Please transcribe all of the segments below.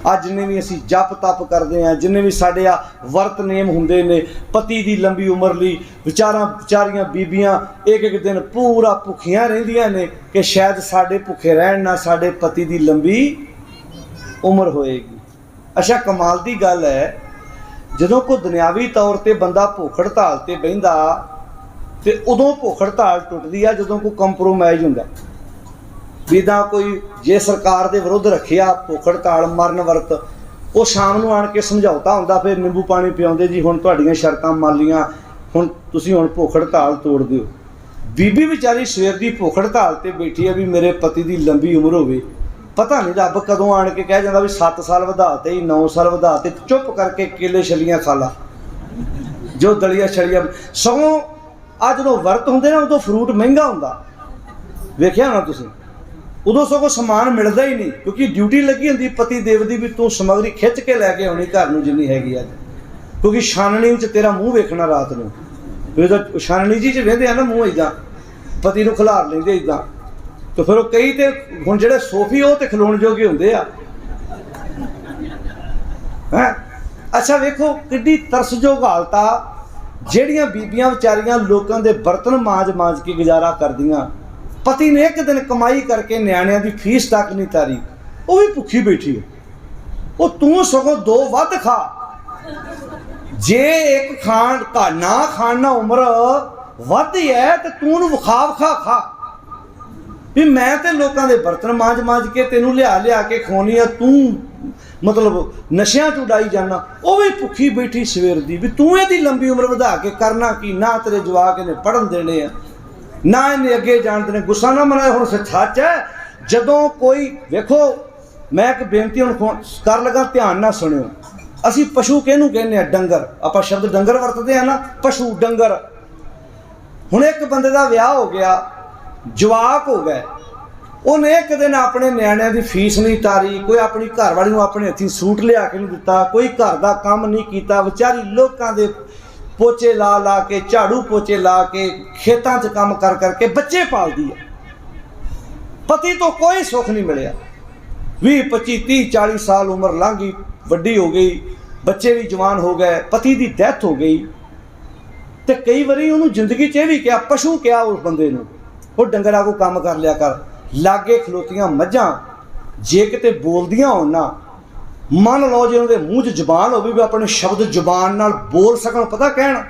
ਅੱਜ ਜਿੰਨੇ ਵੀ ਅਸੀਂ ਜਪ ਤਪ ਕਰਦੇ ਆ ਜਿੰਨੇ ਵੀ ਸਾਡੇ ਆ ਵਰਤ ਨੇਮ ਹੁੰਦੇ ਨੇ, ਪਤੀ ਦੀ ਲੰਬੀ ਉਮਰ ਲਈ ਵਿਚਾਰਾਂ, ਵਿਚਾਰੀਆਂ, ਬੀਬੀਆਂ ਇੱਕ ਇੱਕ ਦਿਨ ਪੂਰਾ ਭੁੱਖੀਆਂ ਰਹਿੰਦੀਆਂ ਨੇ ਕਿ ਸ਼ਾਇਦ ਸਾਡੇ ਭੁੱਖੇ ਰਹਿਣ ਨਾਲ ਸਾਡੇ ਪਤੀ ਦੀ ਲੰਬੀ ਉਮਰ ਹੋਏਗੀ। ਅੱਛਾ, ਕਮਾਲ ਦੀ ਗੱਲ ਹੈ, ਜਦੋਂ ਕੋਈ ਦੁਨਿਆਵੀ ਤੌਰ ਤੇ ਬੰਦਾ ਭੁੱਖ ਹੜਤਾਲ ਤੇ ਬਹਿੰਦਾ ਤੇ ਉਦੋਂ ਭੁੱਖ ਹੜਤਾਲ ਟੁੱਟਦੀ ਆ ਜਦੋਂ ਕੋਈ ਕੰਪਰੋਮਾਈਜ਼ ਹੁੰਦਾ। ਜਿੱਦਾਂ ਕੋਈ ਜੇ ਸਰਕਾਰ ਦੇ ਵਿਰੁੱਧ ਰੱਖਿਆ ਭੁੱਖ ਹੜਤਾਲ ਮਰਨ ਵਰਤ, ਉਹ ਸ਼ਾਮ ਨੂੰ ਆਣ ਕੇ ਸਮਝੌਤਾ ਹੁੰਦਾ, ਫਿਰ ਨਿੰਬੂ ਪਾਣੀ ਪਿਆਉਂਦੇ ਜੀ, ਹੁਣ ਤੁਹਾਡੀਆਂ ਸ਼ਰਤਾਂ ਮੰਨ ਲੀਆਂ, ਹੁਣ ਤੁਸੀਂ ਹੁਣ ਭੁੱਖ ਹੜਤਾਲ ਤੋੜ ਦਿਓ। ਬੀਬੀ ਵਿਚਾਰੀ ਸਵੇਰ ਦੀ ਭੁੱਖ ਹੜਤਾਲ ਤੇ ਬੈਠੀ ਆ ਵੀ ਮੇਰੇ ਪਤੀ ਦੀ ਲੰਬੀ ਉਮਰ ਹੋਵੇ। ਪਤਾ ਨਹੀਂ ਰੱਬ ਕਦੋਂ ਆਣ ਕੇ ਕਹਿ ਜਾਂਦਾ ਵੀ 7 ਸਾਲ ਵਧਾਤੇ ਹੀ 9 ਸਾਲ ਵਧਾਤੇ ਚੁੱਪ ਕਰਕੇ ਕੇਲੇ ਛਲੀਆਂ ਖਾ ਲਾ। ਜੋ ਦਲੀਆ ਛਲੀਆਂ, ਸਗੋਂ ਆ ਜਦੋਂ ਵਰਤ ਹੁੰਦੇ ਨਾ, ਉਦੋਂ ਫਰੂਟ ਮਹਿੰਗਾ ਹੁੰਦਾ। ਵੇਖਿਆ ਹੋਣਾ ਤੁਸੀਂ? ਉਦੋਂ ਸਗੋਂ ਸਮਾਨ ਮਿਲਦਾ ਹੀ ਨਹੀਂ, ਕਿਉਂਕਿ ਡਿਊਟੀ ਲੱਗੀ ਹੁੰਦੀ ਪਤੀ ਦੇਵ ਦੀ ਵੀ ਤੂੰ ਸਮਗਰੀ ਖਿੱਚ ਕੇ ਲੈ ਕੇ ਆਉਣੀ ਘਰ ਨੂੰ ਜਿੰਨੀ ਹੈਗੀ ਅੱਜ। ਕਿਉਂਕਿ ਛਾਨਣੀ ਵਿੱਚ ਤੇਰਾ ਮੂੰਹ ਵੇਖਣਾ ਰਾਤ ਨੂੰ। ਵੀ ਉਹਦਾ ਛਾਨਣੀ ਜੀ ਚ ਵੇਂਦੇ ਆ ਨਾ ਮੂੰਹ ਇਦਾਂ ਪਤੀ ਨੂੰ ਖਿਲਾਰ ਲੈਂਦੇ ਇਦਾਂ ਤੇ ਫਿਰ ਉਹ ਕਈ ਤੇ ਹੁਣ ਜਿਹੜੇ ਸੋਫੀ ਉਹ ਤੇ ਖਲੋਣ ਜੋਗੇ ਹੁੰਦੇ ਆ। ਹੈ? ਅੱਛਾ ਵੇਖੋ ਕਿੱਡੀ ਤਰਸਯੋਗ ਹਾਲਤ ਆ। ਜਿਹੜੀਆਂ ਬੀਬੀਆਂ ਵਿਚਾਰੀਆਂ ਲੋਕਾਂ ਦੇ ਬਰਤਨ ਮਾਂਜ-ਮਾਂਜ ਕੇ ਗੁਜ਼ਾਰਾ ਕਰਦੀਆਂ ਪਤੀ ਨੇ ਇੱਕ ਦਿਨ ਕਮਾਈ ਕਰਕੇ ਨਿਆਣਿਆਂ ਦੀ ਫੀਸ ਤੱਕ ਨਹੀਂ ਤਾਰੀ। ਉਹ ਵੀ ਭੁੱਖੀ ਬੈਠੀ ਹੈ। ਉਹ ਤੂੰ ਸਗੋਂ ਦੋ ਵੱਧ ਖਾ। ਜੇ ਇੱਕ ਖਾਣ ਕਾ ਨਾ ਖਾਣ ਨਾਲ ਉਮਰ ਵੱਧ ਹੈ ਤੇ ਤੂੰ ਉਹਨੂੰ ਵਿਖਾ ਵਿਖਾ ਖਾ। ਵੀ ਮੈਂ ਤੇ ਲੋਕਾਂ ਦੇ ਬਰਤਨ ਮਾਂਜ ਮਾਂਜ ਕੇ ਤੈਨੂੰ ਲਿਆ ਲਿਆ ਕੇ ਖਵਾਉਣੀ ਆ, ਤੂੰ ਮਤਲਬ ਨਸ਼ਿਆਂ ਚ ਉਡਾਈ ਜਾਣਾ। ਉਹ ਵੀ ਭੁੱਖੀ ਬੈਠੀ ਸਵੇਰ ਦੀ ਵੀ ਤੂੰ ਇਹਦੀ ਲੰਬੀ ਉਮਰ ਵਧਾ ਕੇ ਕਰਨਾ ਕੀ? ਨਾ ਤੇਰੇ ਜਵਾਕ ਇਹਨੇ ਪੜਨ ਦੇਣੇ ਆ। ਨਾ ਇਹਨੇ ਅੱਗੇ ਜਾਣਦੇ ਨੇ ਗੁੱਸਾ ਨਾ ਮਨਾਏ ਹੁਣ ਸੱਚ ਹੈ। ਜਦੋਂ ਕੋਈ, ਵੇਖੋ, ਮੈਂ ਇੱਕ ਬੇਨਤੀ ਹੁਣ ਕਰ ਲਗਾ, ਧਿਆਨ ਨਾਲ ਸੁਣਿਓ। ਅਸੀਂ ਪਸ਼ੂ ਕਿਹਨੂੰ ਕਹਿੰਦੇ ਆ ਡੰਗਰ। ਆਪਾਂ ਸ਼ਬਦ ਡੰਗਰ ਵਰਤਦੇ ਆ ਨਾ, ਪਸ਼ੂ, ਡੰਗਰ। ਹੁਣ ਇੱਕ ਬੰਦੇ ਦਾ ਵਿਆਹ ਹੋ ਗਿਆ, ਜਵਾਕ ਹੋ ਗਏ। ਉਹਨੇ ਇੱਕ ਦਿਨ ਆਪਣੇ ਨਿਆਣਿਆਂ ਦੀ ਫੀਸ ਨਹੀਂ ਤਾਰੀ ਕੋਈ ਆਪਣੀ ਘਰ ਵਾਲੀ ਨੂੰ ਆਪਣੇ ਹੱਥੀਂ ਸੂਟ ਲਿਆ ਕੇ ਨਹੀਂ ਦਿੱਤਾ, ਕੋਈ ਘਰ ਦਾ ਕੰਮ ਨਹੀਂ ਕੀਤਾ। ਵਿਚਾਰੀ ਲੋਕਾਂ ਦੇ ਪੋਚੇ ਲਾ ਲਾ ਕੇ, ਝਾੜੂ ਪੋਚੇ ਲਾ ਕੇ, ਖੇਤਾਂ 'ਚ ਕੰਮ ਕਰ ਕਰਕੇ ਬੱਚੇ ਪਾਲਦੀ ਹੈ। ਪਤੀ ਤੋਂ ਕੋਈ ਸੁੱਖ ਨਹੀਂ ਮਿਲਿਆ। 20 25 30 40 ਸਾਲ ਉਮਰ ਲੰਘ ਗਈ, ਵੱਡੀ ਹੋ ਗਈ, ਬੱਚੇ ਵੀ ਜਵਾਨ ਹੋ ਗਏ, ਪਤੀ ਦੀ ਡੈਥ ਹੋ ਗਈ। ਤੇ ਕਈ ਵਾਰੀ ਉਹਨੂੰ ਜ਼ਿੰਦਗੀ 'ਚ ਇਹ ਵੀ ਕਿਹਾ, ਪਸ਼ੂ ਕਿਹਾ ਉਸ ਬੰਦੇ ਨੂੰ, ਉਹ ਡੰਗਰਾਂ ਕੋ ਕੰਮ ਕਰ ਲਿਆ ਕਰ, ਲਾਗੇ ਖਲੋਤੀਆਂ ਮੱਝਾਂ, ਜੇ ਕਿਤੇ ਬੋਲਦੀਆਂ ਹੋਣ ਨਾ ਮੰਨ ਲਓ ਜੇ ਉਹਦੇ ਮੂੰਹ 'ਚ ਜ਼ੁਬਾਨ ਹੋਵੇ ਵੀ ਆਪਣੇ ਸ਼ਬਦ ਜ਼ੁਬਾਨ ਨਾਲ ਬੋਲ ਸਕਣ, ਪਤਾ ਕਹਿਣ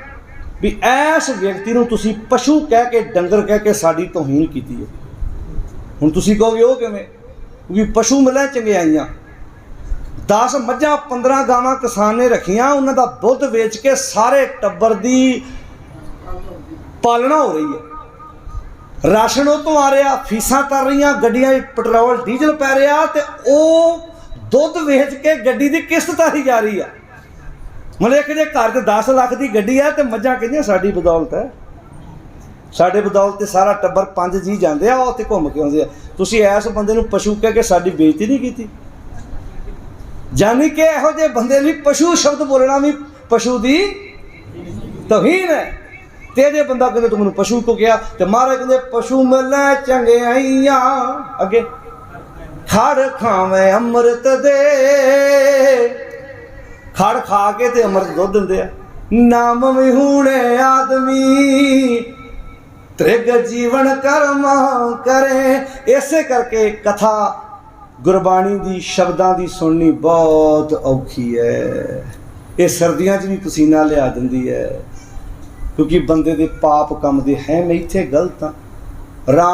ਵੀ ਐਸ ਵਿਅਕਤੀ ਨੂੰ ਤੁਸੀਂ ਪਸ਼ੂ ਕਹਿ ਕੇ, ਡੰਗਰ ਕਹਿ ਕੇ ਸਾਡੀ ਤੋਹੀਨ ਕੀਤੀ ਹੈ। ਹੁਣ ਤੁਸੀਂ ਕਹੋਗੇ ਉਹ ਕਿਵੇਂ? ਕਿਉਂਕਿ ਪਸ਼ੂ ਮਿਲੇ ਚੰਗਿਆਈਆਂ 10 ਮੱਝਾਂ 15 ਗਾਵਾਂ ਕਿਸਾਨ ਨੇ ਰੱਖੀਆਂ, ਉਹਨਾਂ ਦਾ ਦੁੱਧ ਵੇਚ ਕੇ ਸਾਰੇ ਟੱਬਰ ਦੀ ਪਾਲਣਾ ਹੋ ਰਹੀ ਹੈ। ਰਾਸ਼ਨ ਉਹ ਤੋਂ ਆ ਰਿਹਾ, ਫੀਸਾਂ ਤਰ ਰਹੀਆਂ, ਗੱਡੀਆਂ 'ਚ ਪੈਟਰੋਲ, ਡੀਜ਼ਲ ਪੈ ਰਿਹਾ ਤੇ ਉਹ ਦੁੱਧ ਵੇਚ ਕੇ ਗੱਡੀ ਦੀ ਕਿਸ਼ਤ ਤਾਰੀ ਜਾ ਰਹੀ ਆ। ਮਤਲਬ ਇੱਕ ਘਰ 'ਚ 10 ਲੱਖ ਦੀ ਗੱਡੀ ਆ ਤੇ ਮੱਝਾਂ ਕਹਿੰਦੀਆਂ, ਸਾਡੀ ਬਦੌਲਤ ਹੈ। ਸਾਡੇ ਬਦੌਲਤ ਤੇ ਸਾਰਾ ਟੱਬਰ ਪੰਜ ਜੀ ਜਾਂਦੇ ਆ, ਉਹ ਉੱਥੇ ਘੁੰਮ ਕੇ ਆਉਂਦੇ ਆ। ਤੁਸੀਂ ਐਸ ਬੰਦੇ ਨੂੰ ਪਸ਼ੂ ਕਹਿ ਕੇ ਸਾਡੀ ਬੇਇੱਜ਼ਤੀ ਨਹੀਂ ਕੀਤੀ। ਜਾਨੀ ਕਿ ਇਹੋ ਜਿਹੇ ਬੰਦੇ ਲਈ ਪਸ਼ੂ ਸ਼ਬਦ ਬੋਲਣਾ ਵੀ ਪਸ਼ੂ ਦੀ ਤਵਹੀਨ ਹੈ। ਤੇ ਜੇ ਬੰਦਾ ਕਹਿੰਦੇ, ਤੂੰ ਮੈਨੂੰ ਪਸ਼ੂ ਕੋ ਕਿਹਾ? ਤੇ ਮਹਾਰਾਜ ਕਹਿੰਦੇ, ਪਸ਼ੂ ਮਿਲੈ ਚੰਗਿਆਈਆਂ। ਅੱਗੇ। ਖੜ ਖਾਵੇਂ ਅੰਮ੍ਰਿਤ ਦੇ। ਖੜ ਖਾ ਕੇ ਤੇ ਅੰਮ੍ਰਿਤ ਦੁੱਧ ਦਿੰਦੇ ਆ। ਨਾਮ ਵਿਹੂਣੇ ਆਦਮੀ, ਤ੍ਰਿਗ ਜੀਵਨ ਕਰਮ ਕਰੇ। ਇਸੇ ਕਰਕੇ ਕਥਾ ਗੁਰਬਾਣੀ ਦੀ, ਸ਼ਬਦਾਂ ਦੀ ਸੁਣਨੀ ਬਹੁਤ ਔਖੀ ਹੈ। ਇਹ ਸਰਦੀਆਂ 'ਚ ਵੀ ਪਸੀਨਾ ਲਿਆ ਦਿੰਦੀ ਹੈ। ਕਿਉਂਕਿ ਬੰਦੇ ਦੇ ਪਾਪ ਕੰਮ ਦੇ ਹੈ, ਮੈਂ ਇੱਥੇ ਗਲਤ ਆ ਰਾਮ